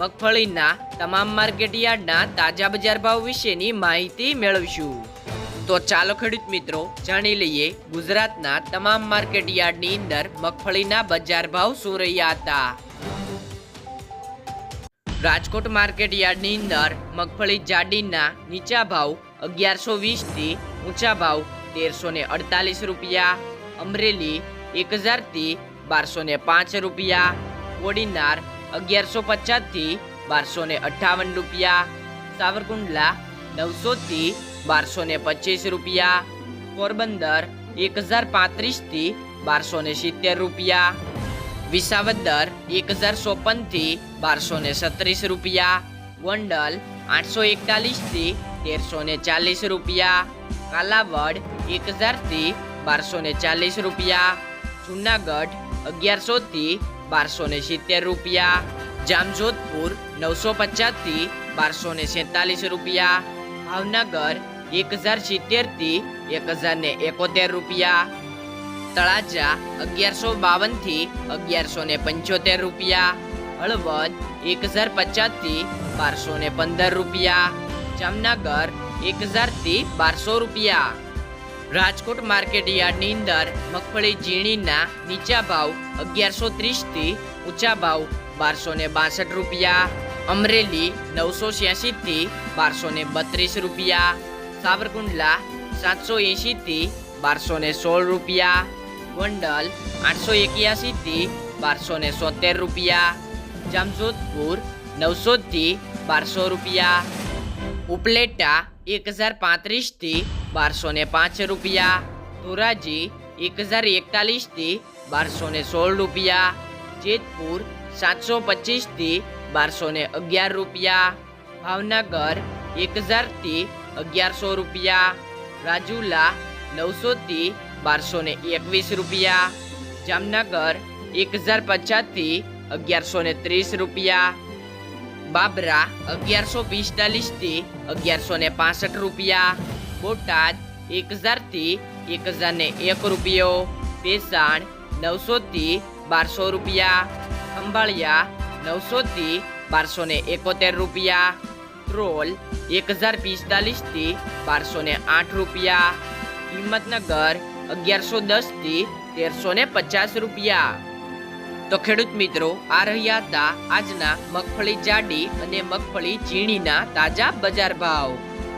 મગફળીના તમામ માર્કેટ યાર્ડના તાજા બજાર ભાવ વિશેની માહિતી મેળવીશું. તો ચાલો ખેડૂત મિત્રો, જાણી લઈએ ગુજરાતના તમામ માર્કેટયાર્ડની અંદર મગફળીના બજાર ભાવ શું રહ્યા હતા. રાજકોટ માર્કેટ યાર્ડની અંદર મગફળી જાડીના નીચા ભાવ અગિયારસો વીસથી ઊંચા ભાવ તેરસો ને અડતાલીસ રૂપિયા, અમરેલી એક હજારથી બારસો ને પાંચ રૂપિયા, કોડીનાર અગિયારસો પચાસથી બારસો ને અઠ્ઠાવન રૂપિયા. સાવરકુંડલા નવસોથી બારસો ને પચીસ રૂપિયા. પોરબંદર એક હજાર પાંત્રીસથી બારસો ને સિત્તેર રૂપિયા. વિસાવદર એક હજાર ચોપનથી બારસો ને સત્રીસ રૂપિયા. ગોંડલ આઠસો એકતાલીસથી તેરસો ને ચાલીસ રૂપિયા. કાલાવડ એક હજારથી બારસો ને ચાલીસ રૂપિયા. જુનાગઢ અગિયારસોથી બારસો ને સિત્તેર રૂપિયા, જામજોધપુર નવસો પચાસથી બારસો ને સેતાલીસ રૂપિયા, ભાવનગર એક હજાર સિત્તેરથી એક હજાર ને એકોતેર રૂપિયા, તળાજા અગિયારસો બાવનથી અગિયારસો ને પંચોતેર રૂપિયા, હળવદ એક હજાર પચાસથી બારસો ને પંદર રૂપિયા, જામનગર એક હજારથી બારસો રૂપિયા. રાજકોટ માર્કેટ યાર્ડની અંદર મગફળી ઝીણીના નીચા ભાવ અગિયારસો ત્રીસથી ઊંચા ભાવ બારસો ને બાસઠ રૂપિયા. અમરેલી નવસો છ્યાસીથી બારસો ને બત્રીસ રૂપિયા. સાવરકુંડલા સાતસો એંશીથી બારસો ને સોળ રૂપિયા. ગોંડલ આઠસો એક્યાસીથી બારસો ને સોતેર રૂપિયા. જામજોધપુર નવસોથી બારસો રૂપિયા. ઉપલેટા એક હજાર પાંત્રીસથી બારસો ને પાંચ રૂપિયા. ધોરાજી એક હજાર એકતાલીસથી બારસો ને સોળ રૂપિયા. જેતપુર સાતસો પચીસથી બારસો ને અગિયાર રૂપિયા. ભાવનગર એક હજારથી અગિયારસો રૂપિયા. રાજુલા નવસોથી બારસો ને એકવીસ રૂપિયા. જામનગર એક હજાર પચાસથી અગિયારસો ને ત્રીસ રૂપિયા. બાબરા અગિયારસો પિસ્તાલીસથી અગિયારસો ને પાસઠ રૂપિયા. બોટાદ એક હજારથી એક હજાર ને એક રૂપિયો, ભેસાણ નવસોથી બારસો રૂપિયા ખંભાળિયા નવસોથી બારસો ને એકોતેર રૂપિયા ટ્રોલ એક હજાર પિસ્તાલીસથી બારસો ને આઠ રૂપિયા, હિંમતનગર અગિયારસો દસથી તેરસો ને પચાસ રૂપિયા. તો ખેડૂત મિત્રો, આ રહ્યા હતા આજના મગફળી જાડી અને મગફળી ઝીણીના તાજા બજાર ભાવ.